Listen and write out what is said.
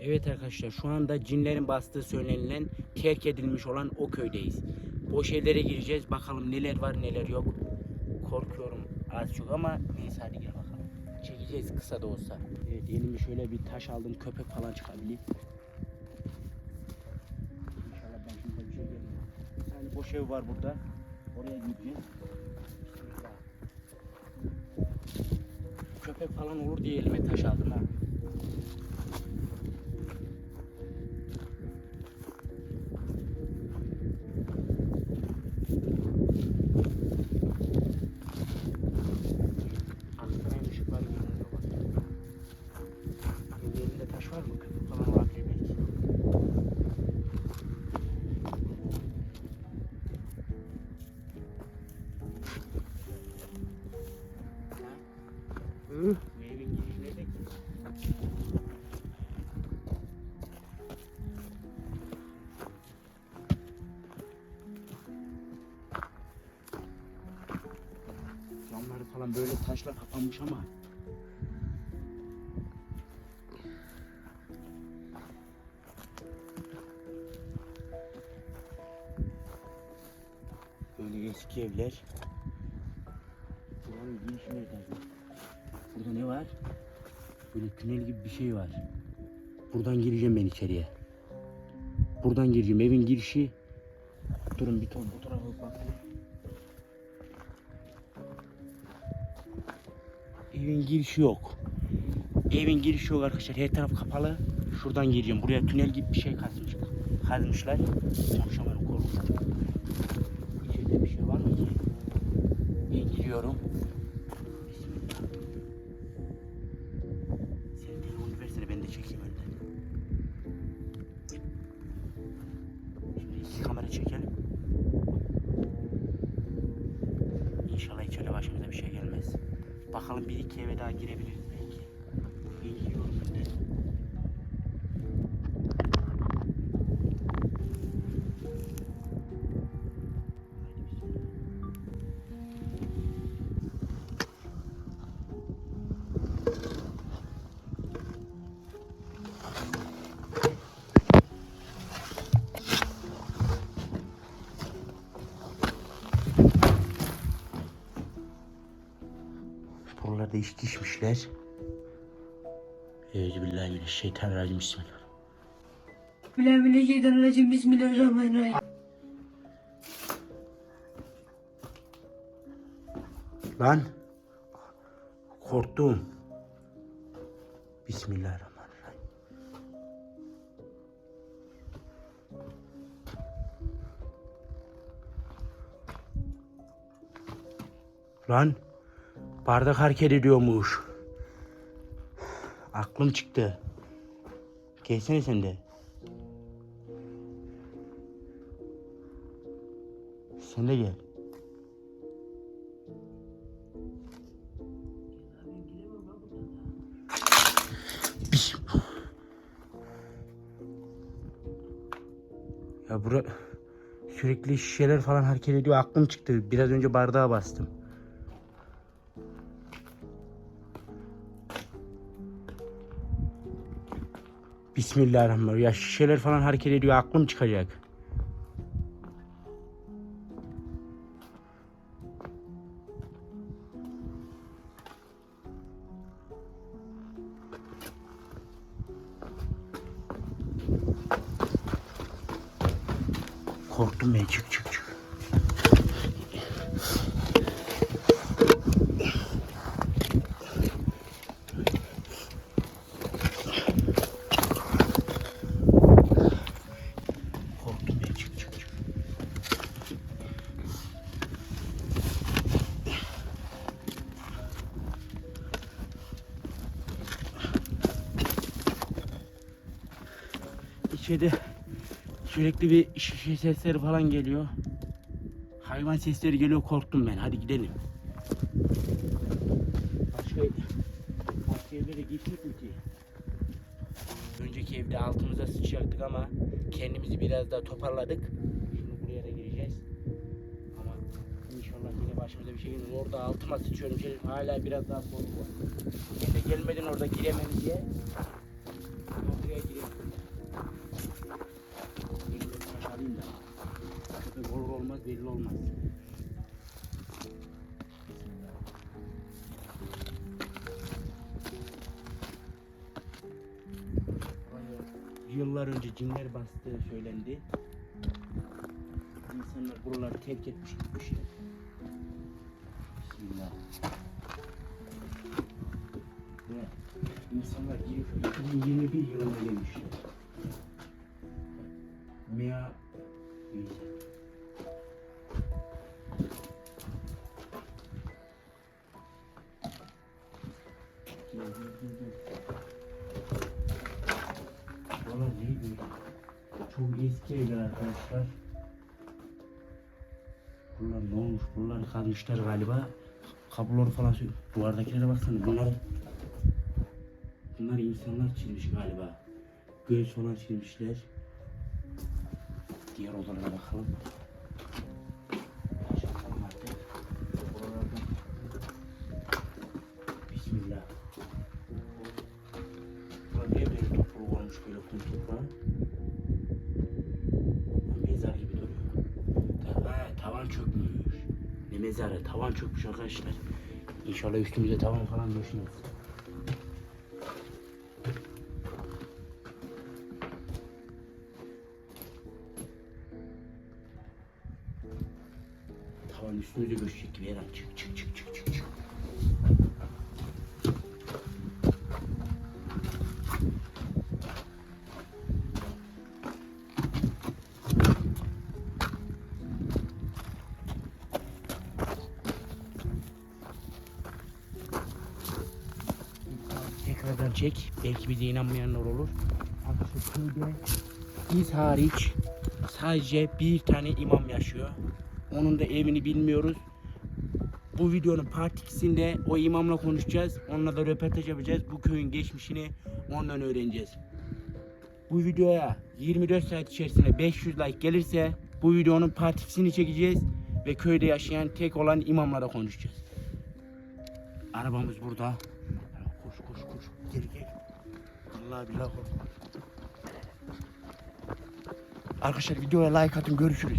Evet arkadaşlar şu anda cinlerin bastığı söylenilen terk edilmiş olan o köydeyiz. Boş evlere gireceğiz bakalım neler var neler yok. Korkuyorum az çok ama neyse hadi gel bakalım. Çekeceğiz kısa da olsa. Evet elime şöyle bir taş aldım köpek falan çıkabilir. İnşallah şimdi bir şey gelmiyor. Bir boş ev var burada. Oraya gideceğiz. Köpek falan olur diye elime taş aldım ha. Var mı? Girişi nerede ki? Camları falan böyle taşla kapanmış ama eski evler. Buranın girişi nerede acaba? Burada ne var? Böyle tünel gibi bir şey var. Buradan gireceğim ben içeriye. Buradan gireceğim. Evin girişi. Durun bir ton bu tarafa bakayım. Evin girişi yok. Evin girişi yok arkadaşlar. Her taraf kapalı. Şuradan gireceğim. Buraya tünel gibi bir şey kazmış. Kazmışlar. Konuşamadım korktum. Bir şey var mı ki? Giriyorum. Bismillah. Sen telefonu versene ben de çekeyim önden. Şimdi iki kamera çekelim. İnşallah içeride başımıza bir şey gelmez. Bakalım bir iki eve daha girebiliriz belki. Ben giriyorum Buralarda içki içmişler. Euzubillahimineşşeytanirracim. Bismillah. Bismillahirrahmanirrahim. Bismillahirrahmanirrahim. Lan. Korktum. Bismillahirrahmanirrahim. Lan. Bardak hareket ediyormuş. Aklım çıktı. Gelsene sen de. Sen de gel. Ya bura sürekli şişeler falan hareket ediyor. Aklım çıktı. Biraz önce bardağa bastım. Bismillahirrahmanirrahim. Ya şişeler falan hareket ediyor. Aklım çıkacak. Korktum ben. Çık çık çık. Korktum ben. Çık çık çık. İçeride sürekli bir şişe sesleri falan geliyor. Hayvan sesleri geliyor korktum ben. Hadi gidelim. Başka, başka evlere gittik mi ki? Önceki evde altımıza sıçacaktık ama kendimizi biraz daha toparladık. Şimdi buraya da gireceğiz. Ama inşallah yine başımıza bir şey gelir. Orada altıma sıçıyorum. Şey, hala biraz daha korku var. De gelmedin orada giremem diye. Ama buraya girelim. Belli olmaz. Yıllar önce cinler bastığı söylendi. İnsanlar buraları terk etmiş gitmişler. Bismillah. Ve insanlar giriyor. 2021 yılına gelmişler. Çok eski evler arkadaşlar. Bunlar ne olmuş? Bunlar kalmışlar galiba. Kabloları falan Duvardakilere baksana. Bunlar Bunlar insanlar çizmiş galiba. Göğüs falan çizmişler. Diğer odalara bakalım. Böyle kum toprağı? Mezar gibi duruyor. Ha, tavan çökmüş. Ne mezarı? Tavan çökmüş arkadaşlar. İnşallah üstümüze tavan falan düşmez. Tavan üstümüze göçecek gibi her an. Çık çık çık çık çık Tekrardan çek. Belki bize inanmayanlar olur. Köyde biz hariç sadece bir tane imam yaşıyor. Onun da evini bilmiyoruz. Bu videonun part 2'sinde o imamla konuşacağız. Onunla da röportaj yapacağız. Bu köyün geçmişini ondan öğreneceğiz. Bu videoya 24 saat içerisinde 500 like gelirse bu videonun part 2'sini çekeceğiz. Ve köyde yaşayan tek olan imamla da konuşacağız. Arabamız burada. Koş koş koş. Gel gel. Allah billah korkma. Arkadaşlar videoya like atın görüşürüz.